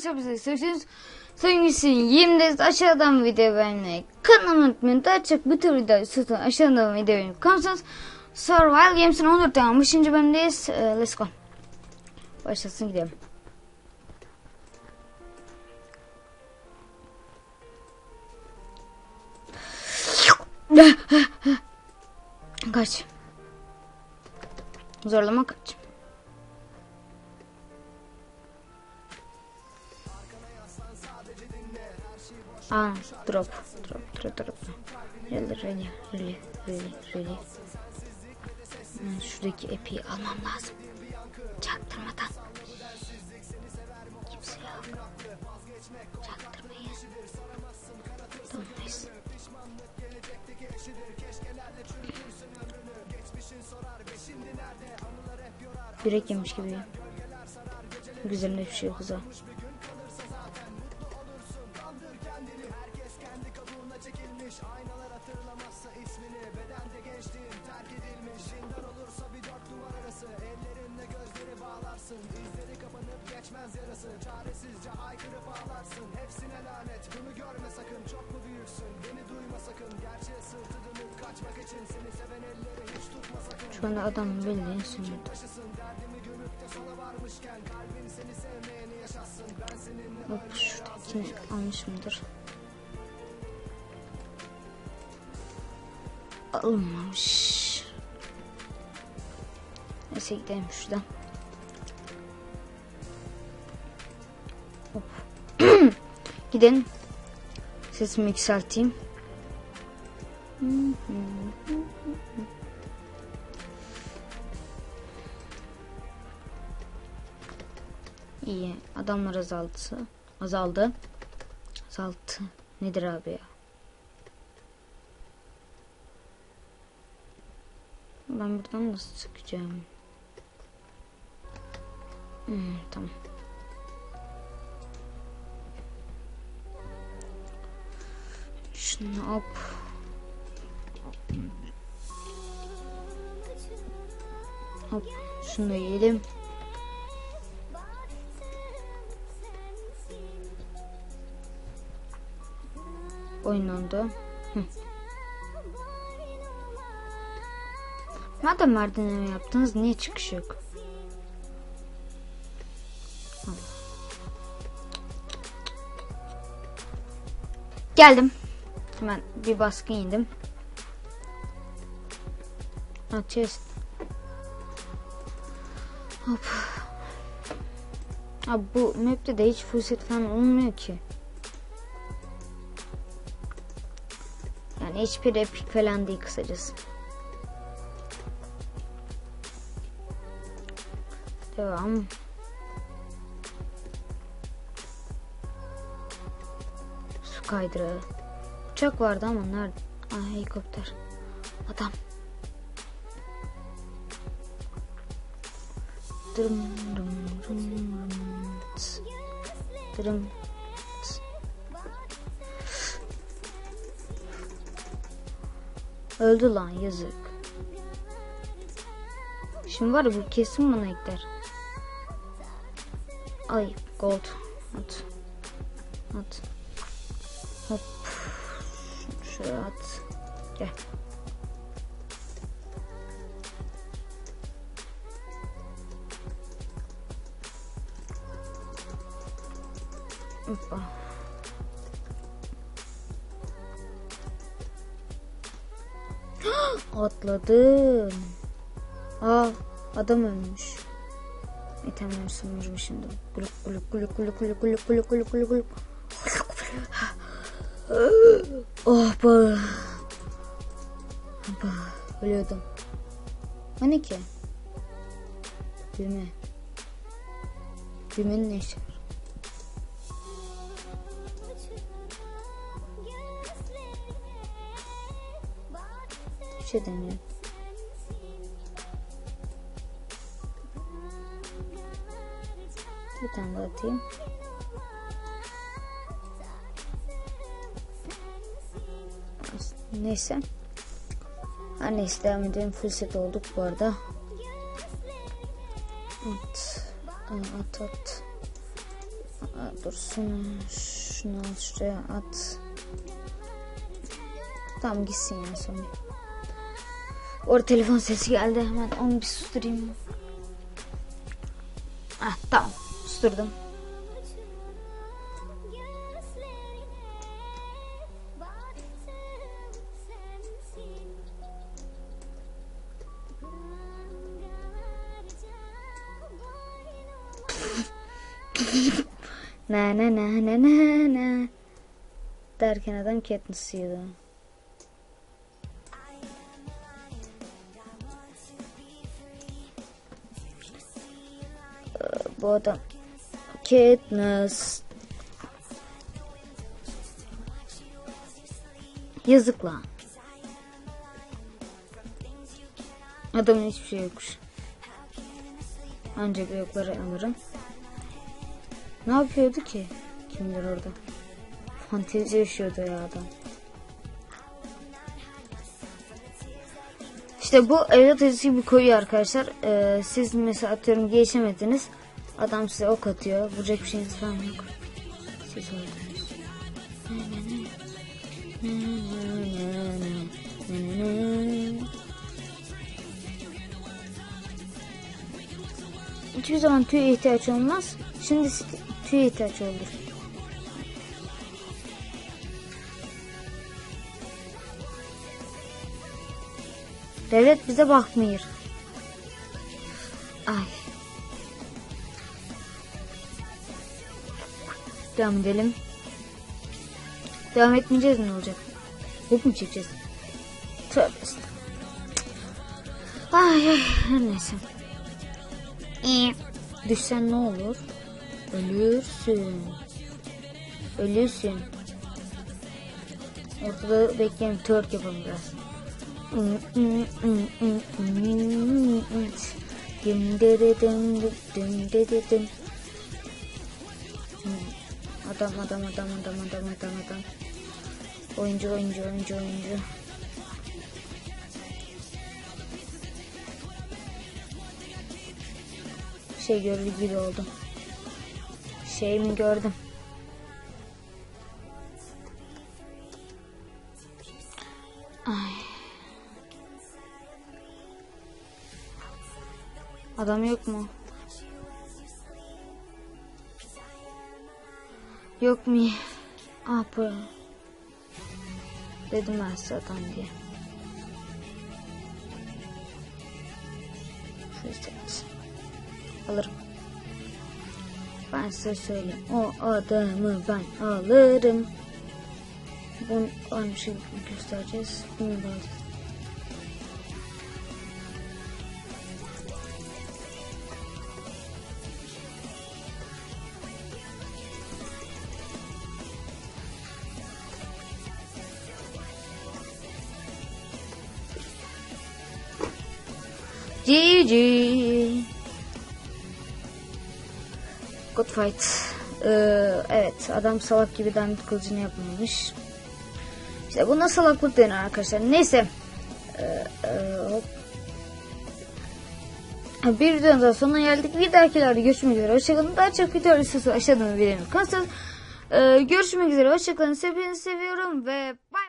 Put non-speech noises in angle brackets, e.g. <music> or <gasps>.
arkadaşlar bize istiyorsanız sevgilisi 20 aşağıdan video beğenmeyi kanalıma unutmayın. Daha çok bu tür videoyu satın aşağıdan video beğenip kalırsanız Survival Games'in 14 tane 5. bölümdeyiz. Ee, let's go. Başlasın gidelim. Kaç. Zorlama kaç. А, дроп, дроп, дроп, дроп. Really, really, really, really, really. Hmm, şuradaki epi almam lazım. Çaktırmadan. Kimse yok. Çaktırmayız. Tamam neyse. Yürek yemiş gibi. Güzeline bir şey yok o zaman. Dünyalar hatırlamazsa ismini. Bedende gençliğim terk edilmiş. Zindan olursa bir dört duvar arası. Ellerinle gözleri bağlarsın. İzleri kapanıp geçmez yarası. Çaresizce haykırıp ağlarsın. Hepsine lanet. Bunu görme sakın. Çok mu büyüksün? Beni duyma sakın. Gerçeğe sırtı dönüp kaçmak için Seni seven elleri hiç tutma sakın. Şu an adam bildiğin sınırdı taşısın. Derdimi gömüp de sona varmışken Kalbim seni sevmeyeni yaşatsın? Ben seninle ölmeye razıyım almışımdır. Alınmamış. Neyse gidelim şuradan. <clears throat> Gidelim. Sesimi yükselteyim. İyi. Adamlar azaldı. Azaldı. Azaldı. Nedir abi ya? Ben buradan nasıl çıkacağım? Hmm, tamam. Şunu hop. Hop. Şunu yiyelim. oynandı. Hı. Madem merdiven yaptınız niye çıkış yok? Geldim. Hemen bir baskın yedim. Ha chest. Hop. Abi bu map'te de hiç set falan olmuyor ki. Yani hiçbir epik falan değil kısacası. Devam. Su kaydırağı. Uçak vardı ama nerede? Aa, helikopter. Adam. Dırım dırım dırım dırım. Öldü lan yazık. Şimdi var ya bu kesin bana ekler. Ay gold. At. At. Hop. Şöyle at. Gel. Hoppa. <gasps> Atladım. Aa adam ölmüş. İtemler sınırım şimdi. Guluk guluk guluk guluk guluk guluk guluk guluk guluk guluk. Oh be. Hoppa. Ölüyordum. O ne ki? Düğme. Düğmenin ne işi var? Bir şey deniyor. Bir tane daha atayım. Neyse. Her neyse devam edelim. Full set olduk bu arada. At. At at. Aa, Dursun. Şunu al şuraya at. Tamam gitsin ya sonra. Orada telefon sesi geldi. Hemen onu bir susturayım. Ah tamam. Susturdum. <laughs> Na na na na na na. Derken adam Katniss yiyordu. Ee, Bu adam Katniss. Yazık lan. Adamın hiçbir şey yokmuş. Ancak yokları alırım. Ne yapıyordu ki? Kimdir orada? Fantezi yaşıyordu ya adam. İşte bu evlat acısı gibi koyuyor arkadaşlar. Ee, siz mesela atıyorum geçemediniz. Adam size ok atıyor. Vuracak bir şeyiniz falan yok. Siz oldunuz. 200 zaman tüye ihtiyaç olmaz. Şimdi tüye ihtiyaç olur. Devlet bize bakmıyor. Ay. Devam edelim. Devam etmeyeceğiz mi ne olacak? Hop mu çekeceğiz? Tövbe. Ay ay her neyse. İyi. Düşsen ne olur? Ölürsün. Ölürsün. Ortada bekleyelim twerk yapalım biraz. Düm dede düm düm düm dede düm. Adam adam adam adam adam adam adam. Oyuncu oyuncu oyuncu oyuncu. Şey görür gibi oldum. Şey mi gördüm? Ay. Adam yok mu? Yok mu? Ah bu. Dedim ben size adam diye. Şurası. Alırım. Ben size söyleyeyim. O adamı ben alırım. Bunu aynı şey göstereceğiz. Bunu da alacağız. GG. Good fight. Ee, evet adam salak gibi dandik kılıcını yapmamış. İşte buna salaklık denir arkadaşlar. Neyse. Ee, e. Bir videonun daha sonuna geldik. Bir dahakilerde görüşmek üzere. Hoşçakalın. Daha çok video listesi aşağıdan verelim. Kanalımıza, Ee, görüşmek üzere. Hoşçakalın. Hepinizi seviyorum ve bye.